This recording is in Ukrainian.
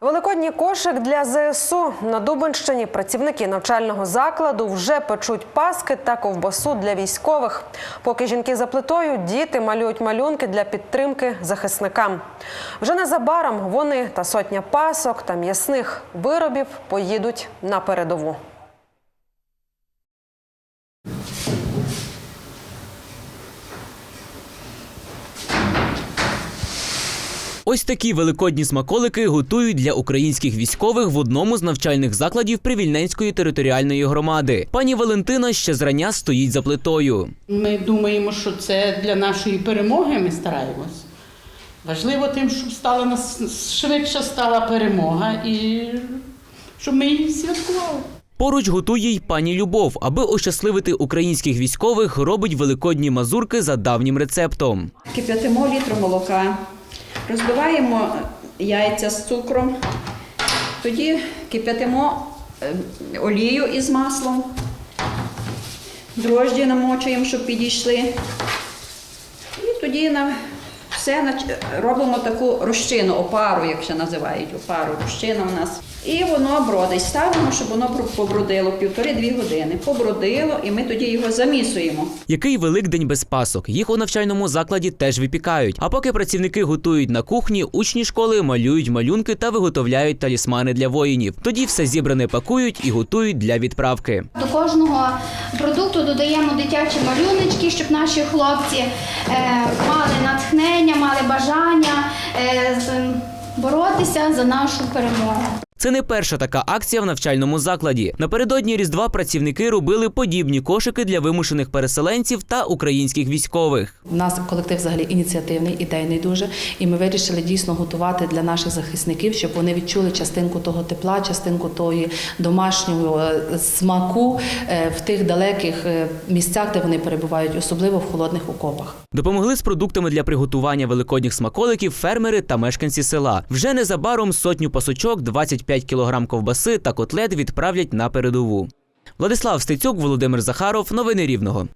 Великодній кошик для ЗСУ на Дубинщині працівники навчального закладу вже печуть паски та ковбасу для військових. Поки жінки за плитою, діти малюють малюнки для підтримки захисникам. Вже незабаром вони та сотня пасок та м'ясних виробів поїдуть на передову. Ось такі великодні смаколики готують для українських військових в одному з навчальних закладів Привільненської територіальної громади. Пані Валентина ще зрання стоїть за плитою. Ми думаємо, що це для нашої перемоги. Ми стараємось. Важливо тим, щоб стала нас швидше стала перемога і щоб ми її святкували. Поруч готує й пані Любов, аби ощасливити українських військових, робить великодні мазурки за давнім рецептом. Кип'ятимо літр молока, розбиваємо яйця з цукром, тоді кип'ятимо е, олію із маслом, дрожджі намочуємо, щоб підійшли. І тоді на все робимо таку розчину, опару, як ще називають, опару, розчина в нас. І воно бродить. Ставимо, щоб воно побродило півтори-дві години. Побродило, і ми тоді його замісуємо. Який великдень без пасок. Їх у навчальному закладі теж випікають. А поки працівники готують на кухні, учні школи малюють малюнки та виготовляють талісмани для воїнів. Тоді все зібране пакують і готують для відправки. До кожного продукту додаємо дитячі малюночки, щоб наші хлопці мали натхнення, мали бажання е, боротися за нашу перемогу. Це не перша така акція в навчальному закладі. Напередодні Різдва працівники робили подібні кошики для вимушених переселенців та українських військових. У нас колектив взагалі ініціативний, ідейний дуже, і ми вирішили дійсно готувати для наших захисників, щоб вони відчули частинку того тепла, частинку тої домашнього е, смаку е, в тих далеких е, місцях, де вони перебувають, особливо в холодних окопах. Допомогли з продуктами для приготування великодніх смаколиків фермери та мешканці села. Вже незабаром сотню пасочок, 25 кілограм ковбаси та котлет відправлять на передову. Владислав Стецюк, Володимир Захаров. Новини Рівного.